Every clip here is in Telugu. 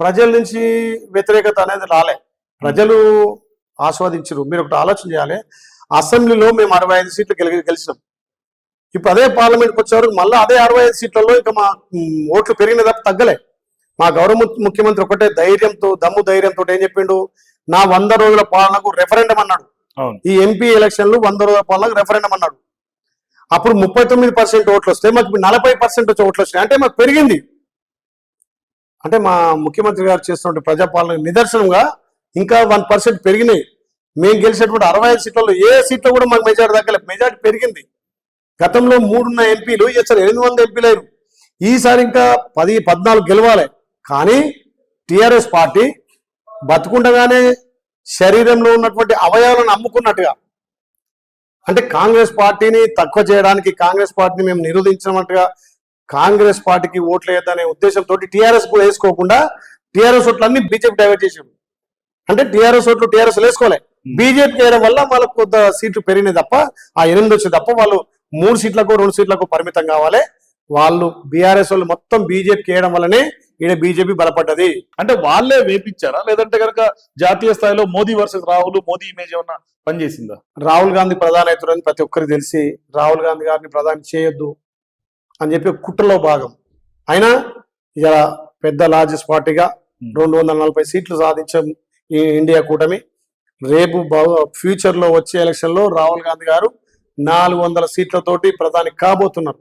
ప్రజల నుంచి వ్యతిరేకత అనేది రాలే. ప్రజలు ఆస్వాదించరు. మీరు ఒకటి ఆలోచన చేయాలి. అసెంబ్లీలో మేము అరవై ఐదు సీట్లు గెలి గెలిచినాం. ఇప్పుడు అదే పార్లమెంట్కి వచ్చేవరకు మళ్ళీ అదే అరవై ఐదు సీట్లలో ఇక మా ఓట్లు పెరిగిన తప్ప తగ్గలే. మా గౌరవ ముఖ్యమంత్రి ఒకటే ధైర్యంతో దమ్ము ధైర్యంతో ఏం చెప్పిండు? నా వంద రోజుల పాలనకు రెఫరెండం అన్నాడు. ఈ ఎంపీ ఎలక్షన్లు వంద రోజుల పాలనకు రెఫరెండం అన్నాడు. అప్పుడు ముప్పై తొమ్మిది పర్సెంట్ ఓట్లు వస్తే మాకు నలభై పర్సెంట్ వచ్చి ఓట్లు వచ్చినాయి అంటే మాకు పెరిగింది. అంటే మా ముఖ్యమంత్రి గారు చేస్తున్న ప్రజాపాలన నిదర్శనంగా ఇంకా వన్ పర్సెంట్ పెరిగినాయి. మేము గెలిచినటువంటి అరవై ఐదు సీట్లలో ఏ సీట్లో కూడా మాకు మెజార్టీ దక్కలేదు మెజార్టీ పెరిగింది. గతంలో మూడున్న ఎంపీలు ఈసారి ఎనిమిది వందల ఎంపీలు ఈసారి ఇంకా పది పద్నాలుగు గెలవాలి. కానీ టిఆర్ఎస్ పార్టీ బతుకుండగానే శరీరంలో ఉన్నటువంటి అవయవాలను అమ్ముకున్నట్టుగా అంటే కాంగ్రెస్ పార్టీని తక్కువ చేయడానికి కాంగ్రెస్ పార్టీని మేము నిరోధించినట్టుగా కాంగ్రెస్ పార్టీకి ఓట్లు వేయద్దనే ఉద్దేశంతో టీఆర్ఎస్ కూడా వేసుకోకుండా టీఆర్ఎస్ ఓట్లు అన్ని బీజేపీ డైవర్ట్ చేసాం అంటే టీఆర్ఎస్ ఓట్లు టీఆర్ఎస్ వేసుకోలే. బీజేపీ వేయడం వల్ల వాళ్ళకు కొంత సీట్లు పెరిగినాయి తప్ప ఆ ఎనిమిది వచ్చాయి తప్ప వాళ్ళు మూడు సీట్లకు రెండు సీట్లకు పరిమితం కావాలి. వాళ్ళు బీఆర్ఎస్ వాళ్ళు మొత్తం బీజేపీకి వేయడం వల్లనే ఈడ బీజేపీ బలపడ్డది. అంటే వాళ్ళే వేపించారా? లేదంటే కనుక జాతీయ స్థాయిలో మోదీ వర్సెస్ రాహుల్ మోదీ ఇమేజ్ ఏమన్నా పనిచేసిందా? రాహుల్ గాంధీ ప్రధాని అవుతారని ప్రతి ఒక్కరికి తెలిసి రాహుల్ గాంధీ గారిని ప్రధాని చేయొద్దు. అని చెప్పి కుట్రలో భాగం. అయినా ఇక పెద్ద లార్జెస్ట్ పార్టీగా రెండు వందల నలభై సీట్లు సాధించాం ఈ ఇండియా కూటమి రేపు ఫ్యూచర్లో వచ్చే ఎలక్షన్లో రాహుల్ గాంధీ గారు నాలుగు వందల సీట్లతోటి ప్రధాని కాబోతున్నారు.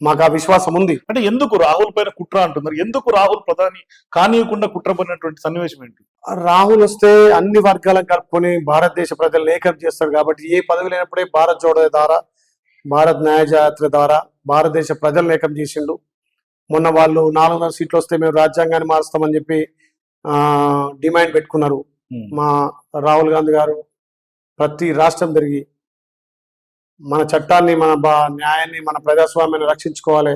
మాకు ఆ విశ్వాసం ఉంది. అంటే ఎందుకు రాహుల్ పైన కుట్ర అంటున్నారు? ఎందుకు రాహుల్ ప్రధాని కానీయకుండా కుట్ర పడినటువంటి సన్నివేశం ఏంటి? రాహుల్ వస్తే అన్ని వర్గాలను కలుపుకొని భారతదేశ ప్రజలను ఏకం చేస్తాడు కాబట్టి ఏ పదవి లేనప్పుడే భారత్ జోడో ద్వారా భారత్ న్యాయ యాత్ర ద్వారా భారతదేశ ప్రజలను ఏకం చేసిండు. మొన్న వాళ్ళు నాలుగు వందల సీట్లు వస్తే మేము రాజ్యాంగాన్ని మారుస్తామని చెప్పి ఆ, డిమాండ్ పెట్టుకున్నారు. మా రాహుల్ గాంధీ గారు ప్రతి రాష్ట్రం తిరిగి మన చట్టాన్ని మన బా- న్యాయాన్ని మన ప్రజాస్వామ్యాన్ని రక్షించుకోవాలి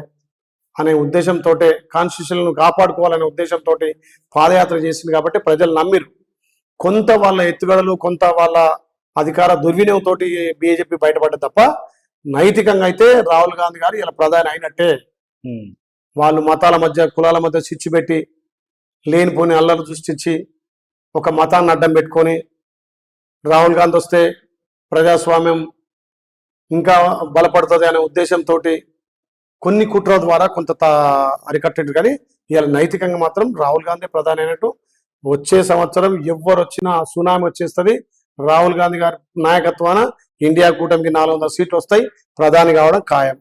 అనే ఉద్దేశంతో కాన్స్టిట్యూషన్ కాపాడుకోవాలనే ఉద్దేశంతో పాదయాత్ర చేసింది కాబట్టి ప్రజలు నమ్మిరు. కొంత వాళ్ళ ఎత్తుగడలు కొంత వాళ్ళ అధికార దుర్వినియోగంతో బీజేపీ బయటపడ్డ తప్ప నైతికంగా అయితే రాహుల్ గాంధీ గారు ఇలా ప్రధాని అయినట్టే. వాళ్ళు మతాల మధ్య కులాల మధ్య చిచ్చు పెట్టి లేనిపోని అల్లలు సృష్టించి ఒక మతాన్ని అడ్డం పెట్టుకొని రాహుల్ గాంధీ వస్తే ప్రజాస్వామ్యం ఇంకా బలపడుతుంది అనే ఉద్దేశంతో కొన్ని కుట్ర ద్వారా కొంత అరికట్టేట్టు కానీ ఇవాళ నైతికంగా మాత్రం రాహుల్ గాంధీ ప్రధాని అయినట్టు వచ్చే సంవత్సరం ఎవ్వరు వచ్చినా సునామీ వచ్చేస్తుంది. రాహుల్ గాంధీ గారి నాయకత్వాన ఇండియా కూటమికి నాలుగు వందల సీట్లు వస్తాయి. ప్రధాని కావడం ఖాయం.